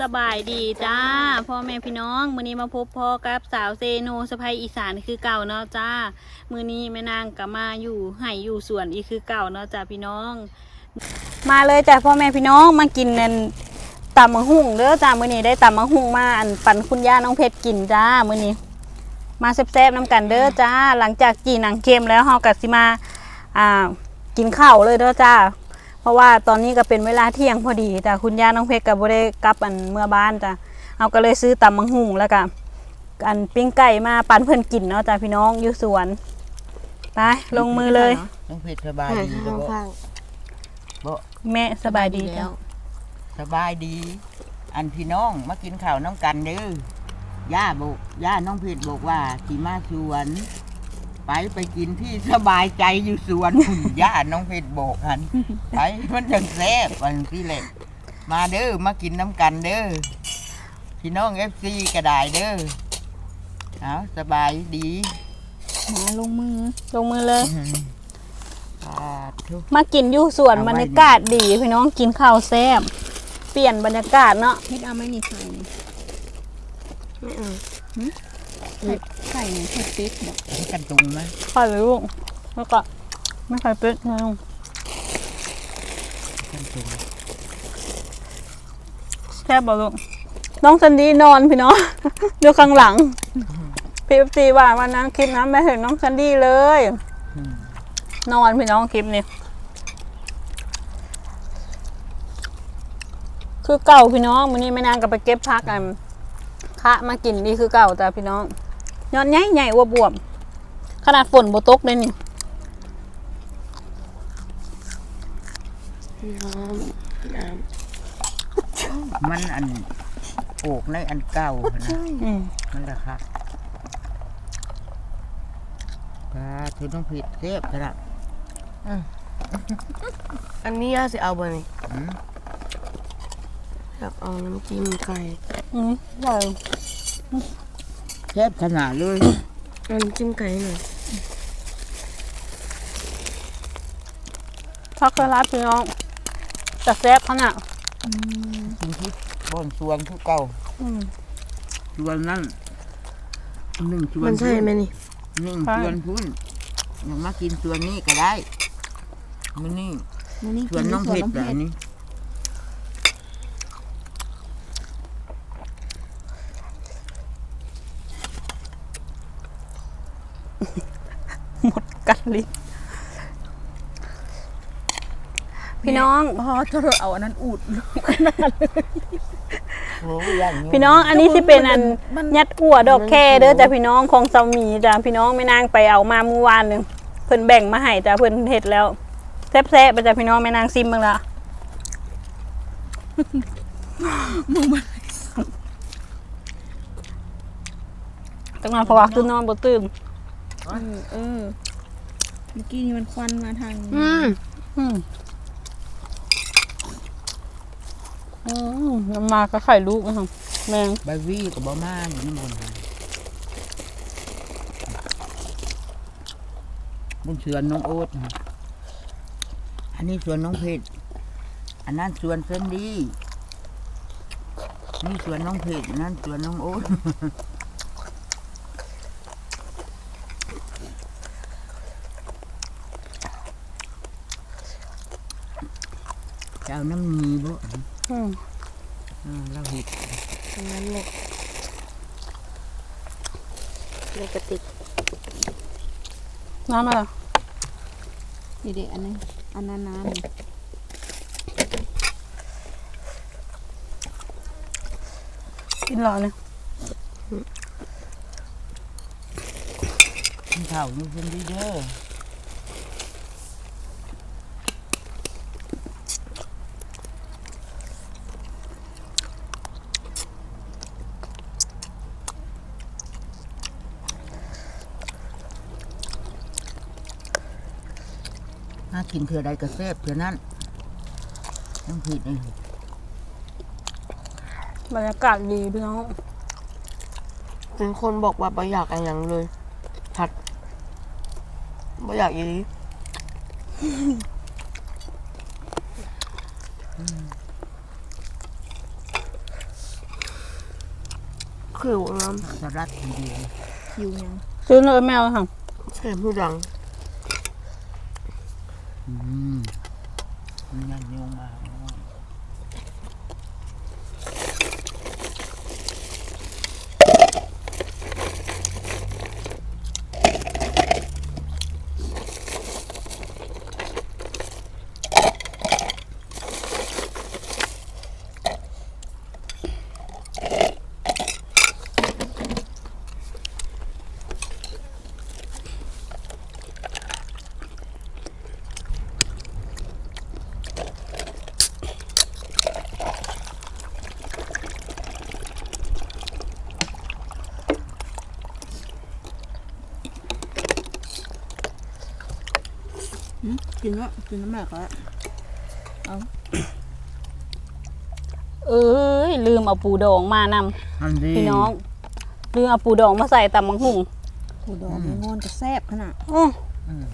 สบายดีจ้าพ่อแม่พี่น้องมื้อนี้มาพบพ่อกับสาวเซโนสะพายอีสานคือเก่าเนาะจ้ามื้อนี้แม่นางก็มาอยู่ไห้อยู่สวนอีกคือเก่าเนาะจ้าพี่น้อง มาเลยจ้าพ่อแม่พี่น้องมากินนั่นตำมะฮุ่งเด้อจ้ามื้อนี้ได้ตำมะฮุ่งมาอันปันคุณย่าน้องเพชรกินจ้ามื้อนี้ มาแซ่บๆน้ำกันเด้อจ้า หลังจากจีหนังเค็มแล้วเฮาก็สิมาอ่ากินข้าวเลยเด้อจ้า ราะว่าตอนนี้ก็เป็นเวลาเที่ยงพอดีจ้ะคุณย่าน้องเพชรก็บ่ได้กลับอันเมื่อบ้านจ้ะเอาก็เลยซื้อตำมังหุงแล้วก็อันปิ้งไก่มาปันเพิ่นกินเนาะจ้ะพี่น้องอยู่สวนไปลงมือเลยน้องเพชรสบายดีแล้วบ่ข้างบ่แม่สบายดีจ้ะสบายดี อันพี่น้องมากินข้าวน้องกันเด้อย่าบอกย่าน้องเพชรบอกว่าสิมาสวน ไปไปกินที่สบายใจอยู่สวนคุณย่าน้องเพชรบอกหันไปมันจังแซ่บวันที่แหละมาเด้อมากินน้ำกันเด้อพี่น้องเอฟซีก็ได้เด้อเอาสบายดี มาลงมือ ลงมือเลยอืมสาธุมากินอยู่สวนเอาไว้ บรรยากาศดีพี่น้องกินข้าวแซ่บเปลี่ยนบรรยากาศเนาะเพชรเอาไหม่นี่ไข่นี่ไม่เอา ไข่ไข่เป็ดเนาะให้กันตรงไหมไข่ลูกแล้วก็ไม่ไข่เป็ดนะลูกกันตรงแซ่บบ่ลูกน้องซันดี้นอนพี่น้องอยู่ข้างหลังพีเอฟซีว่าวันนั้นคลิปนั้นไม่เห็นน้องซันดี้เลยอืมนอนพี่น้องคลิปนี้คือเก่าพี่น้องมื้อนี้ไม่นานก็ไปเก็บพักกันคะมากินนี่คือเก่าแต่พี่น้อง ยอดใหญ่ใหญ่อวบวบๆขนาดฝนบ่ตกเลยนี่น้ำน้มันอันปลูกในอันเก่านะอืมนั่นแหละครับปลาทุนต้องผิดเสียบขนาดำอันนี้ย่าสิเอาบ่นี่อืมอยากเอาน้ำจิ้มไก่อืมใหญ่เสียบขนาดเลยเอาน้ำจิ้มไก่หน่อยพักกระลาพี่น้องแต่แซ่บขนาดกินที่บอนสวนทุกเก่าอืมสวนนั่นหนึ่งสวนมันใช่ไหมนี่หนึ่งใช่สวนพุ่นอยากมากินสวนนี้ก็ได้มันนี่สวนน้องเพชรแบบนี้ หมดกัน ลิ้นพี่น้องพอเธอเอาอันนั้นอูดโอ้ยอย่างพี่น้องอันนี้สิเป็นอันมันยัดอั่วดอกแค่เด้อจ้ะพี่น้องของเซาหมีจ้ะพี่น้องไม่นางไปเอามาเมื่อวานหนึงเพิ่นแบ่งมาให้จ้ะเพิ่นเฮ็ดแล้วแซ่บๆไปจ้ะพี่น้องไม่นางซิมเบิ่งละตั้งนานเพราะว่าคือนอนบ่ตื่นเออเออเมื่อกี้นี่มันควันมาทางอืมอืมอืมน้ำมาก็ไข่ลูกนะครับแมงใบวี่กับบะมาอยู่นี่บนบนสวนน้องโอ๊ตนะอันนี้สวนน้องเพชรอันนั้นสวนเซนดีนี่สวนน้องเพชรอันนั้นสวนน้องโอ๊ต จะเอาน้ำมีบ่อืมอ่าเราเห็ดอันนั้นเลยในกระติกน้ำอะไรนี่เด็กอันนี้อันนั้นน้กินหรอเนี่ยกินข้าวนี่เพิ่นดีเด้อน่ กินเถื่อใดก็แซ่บเถื่อนั้นต้องผิดนี่บรรยากาศดีพี่น้องเป็นคนบอกว่าบ่อยากอะไรอย่างเลยผัดบ่อยากอีหลีำขิวน้สลัดทีเดียวคิวยังซื้อเลยแมวค่ะำแซ่บผู้ดัง อืม มัน กินแล้วกินน้ำแม่ก็แล้วเอ้ยลืมเอาปูดองมานำอันดีพี่น้องลืมเอาปูดองมาใส่ตำมังหุงกูดองมันงอนจะแซ่บขนาดอื้ออืม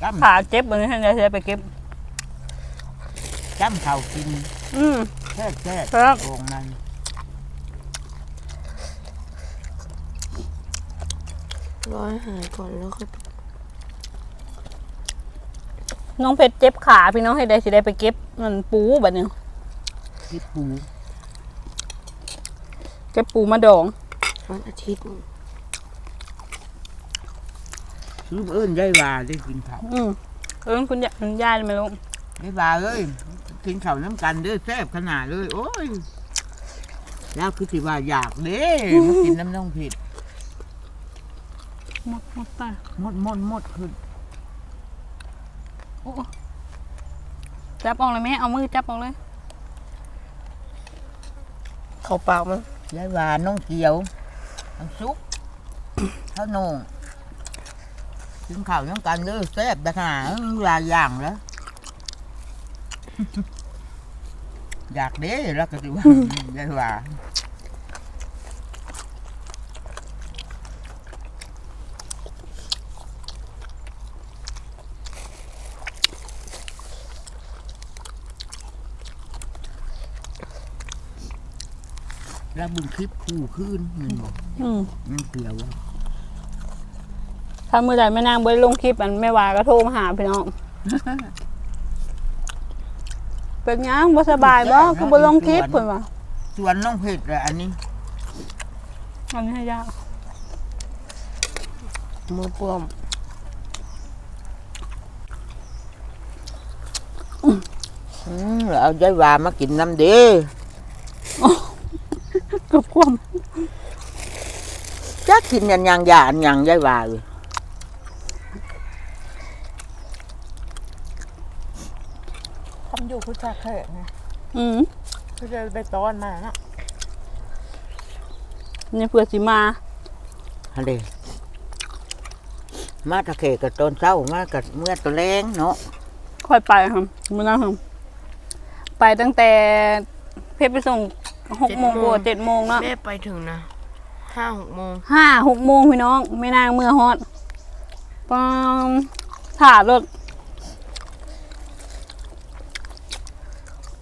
จ้ขาเจ็บวันนี้ท่านจะไปเก็บำจ้ำเข่ากินอืมแค่แค่ครับโกงมันร้อยหายก่อนแล้วค่อย น้องเพชรเจ็บขาพี่น้องให้ได้สิได้ไปเก็บมันปูแบบนี้คิดปูเก็บปูมาดองวันอาทิตย์ซื้อเอิ้นยายว่าได้กินข้าวอืมเออคุณยายคุณยายไม่รู้ยายว่าเอ้ยกินข้าวน้ำกันเด้อแซ่บขนาดเลย โอ้ยแล้วคือสิว่าอยากเด้มากินน้ำน้องผิดหมดหมดตาหมดหมดหมดขึ้นโอ้ จับออกเลยไหมเอามือจับออกเลย เขาปากมันยายวาน้องเกียวน้ำซุปข้าวหนงกินข้าวน้ำกันเด้อแซ่บขนาดหลายอย่างแล้วอยากเด้แล้วก็สิว่ายายว่า แล้วบุญคลิปคู่ขึ้นมันบอกอืมมันเกี่ยวว่าถ้ามือใดแม่นางบ่ได้ลงคลิปอันแม่วาก็โทรมาหาพี่น้องเป็นหยังบ่สบายบ่คือบ่ลงคลิปเพิ่นว่าส่วนน้องเพชรอะอันนี้อันนี้ให้ยากมือป้อมอืมเอายายวามากินน้ำเด้เกือบความจักกินยันยังยาอันยังยายวาเลยทำอยู่คือจากแขกไงอืมคือจะไปต้อนมาน่ะนี่เพื่อสิมาฮันเดมาตะเขกับตอนเช้ามากับเมื่อตะแรงเนาะค่อยไปครับมื้อนั้นครับไปตั้งแต่เพชรไปส่ง หกโมงกว่าเจ็ดโมงเนาะแม่ไปถึงนะห้าหกโมงห้าหกโมงพี่น้องไม่นางเมื่อฮอดปอมถ่ารถ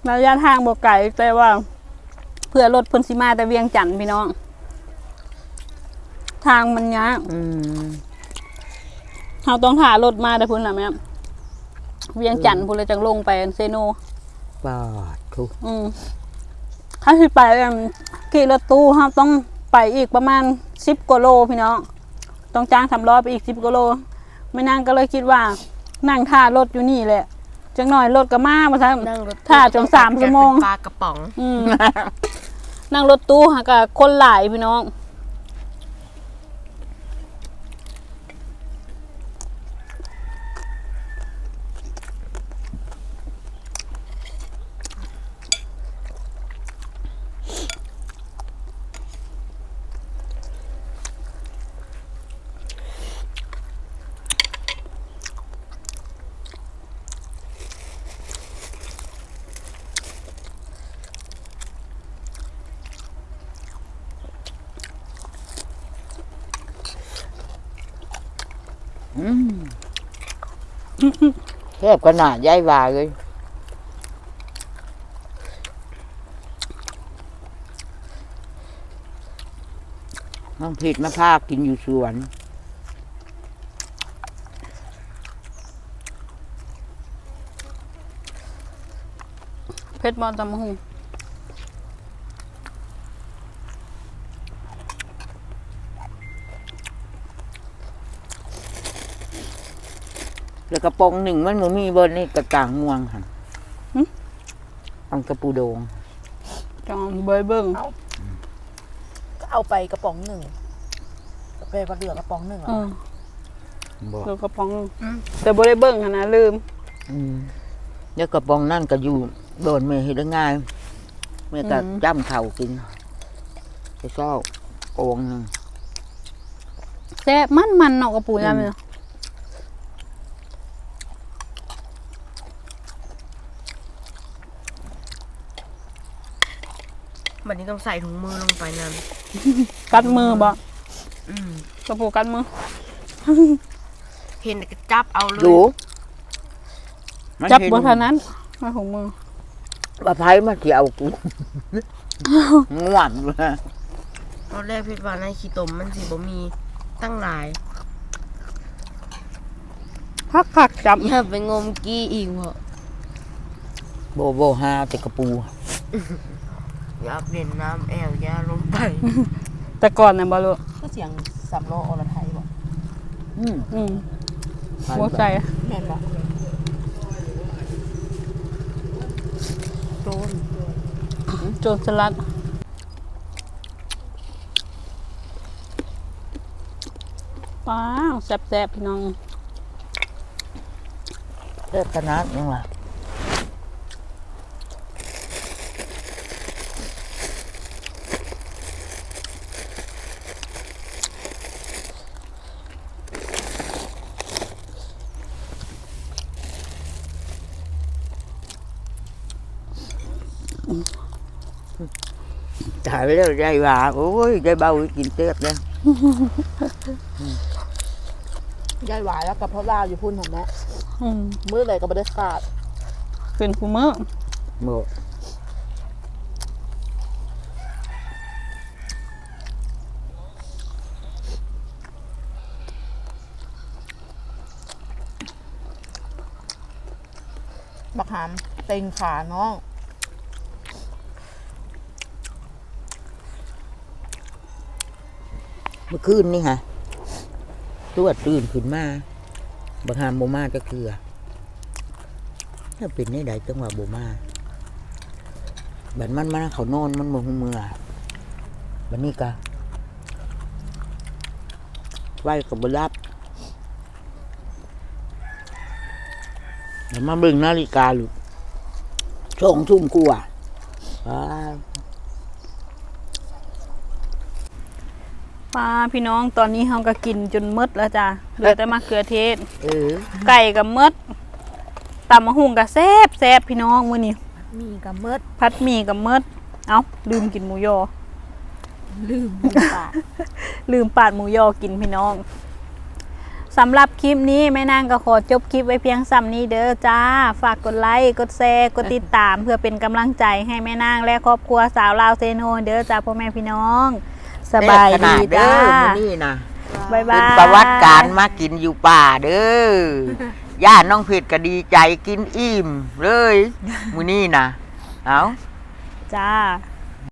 ระยะทางบ่ไกลแต่ว่า เพื่อรถเพิ่นสิมาแต่เวียงจันทน์พี่น้อง ทางมันยากอืมเราต้องถ่ารถมาแต่พุ่นน่ะแม่เวียงจันทน์พุ่นเลยจังลงไปเซโนปาดทุกอืม ถ้าที่ไปอันขี่รถตู้เราต้องไปอีกประมาณสิบกว่าโลพี่น้องต้องจ้างสำล้อไปอีกสิบกว่าโลไม่นั่งก็เลยคิดว่า นั่งท่ารถอยู่นี่แหละจังหน่อยรถก็มามาซะนั่งรถถ้าจนสามชั่วโมงเป็นปลากระป๋องอืมนั่งรถตู้หากับคนหลายพี่น้อง แคบขนาดยายวาเลย น้องผิดมาพากินอยู่สวนเพชรบอลตำมะฮุง แล้วกระโปรงหนึ่งมันบ่มีเบนนี่กระต่างงวงค่ะอังกระปูโดงจองเบยเบิ้งก็เอาไปกระป๋องหนึ่งไปกระเดือกกระป๋องหนึ่งเหรเออ อบอกเดี๋ยวกระป๋องแต่บ่ได้เบิ้งหั้นนะลืม อืมแล้วกระป๋องนั่นก็อยู่โดนเมย์เห็นได้ง่ายเมย์ก็อืม จ้ำเข่ากินไปเศร้าโอ่งหนึ่ง แซ่บมันมันๆเนาะกระปูยามเนาะวันนี้ต้องใส่ถุงมือลงไปนั่นกัดมือบ่อืมกระปูกัดมือ เห็นก็จับเอาเลยดูมันจับเห็นบ่เท่านั้นมาของมือว่าไพ่มาเที่ยวกูง่วนเลยตอนแรกพี่ว่าในขี้ตมมันสิบ่มีตั้งหลายพักผักจับอย่าไปงมกี้อีกเหรอโบโบฮาแต่กระปู อย่าเปลี่ยนน้ำแอลอย่าลงไปแต่ก่อนน่ะบ่รู้ก็เสียงสำล้ออรไทยบ่อืมอืมไปบ่ใจแม่นบ่โดนโจรสลัดป้าวแซ่บๆพี่น้อง เลิกขนาดยังล่ะ ถ่ายไปแล้วยายว่าโอ้ยยายเบากินเต๊บเลยยายหวายแล้วกับพ่อลาวอยู่พุ่นของแม่อืมมื้อใดก็บ่ได้ขาดขึ้นคูมื้อโบบักหามเต็งขาน้อง มื่อคืนนี่ค่ะตัวตื่นขึ้นมาบังหามโบมาจะเกลือถ้าเป็นนี่ใดจังหวะโบมาบัดมันมันเขาโนอนมันโมหเมือบัดนี้กะไหวกับบรับแล้วมาเบิ่งนาฬิกาลูกช่องทุ่มกว่าว้า ยป้าพี่น้องตอนนี้เฮาก็กินจนหมดแล้วจ้ะเหลือแต่มะเขือเทศ เออไก่กับมดตำมะฮุงกับแซบแซบพี่น้องมื้อนี้มีกับเมิดพัดหมี่กับมดเอ้าลืมกินหมูยอ ลืมปากลืมปาดหมูยอกินพี่น้องสำหรับคลิปนี้แม่นางก็ขอจบคลิปไว้เพียงซ้ำนี้เด้อจ้า ฝากกดไลค์กดแชร์กดติดตาม เพื่อเป็นกำลังใจให้แม่นางและครอบครัวสาวลาวเซโนเด้อจ้าพ่อแม่พี่น้อง สบายขดีนาดเด้จ้าอมื้อนี่นะบ๊ายบาเป็ยนประวัติการมากินอยู่ป่าเด้อย่าน้องเพชรก็ดีใจกินอิ่มเลยมื้อนี้นะเอา จ้า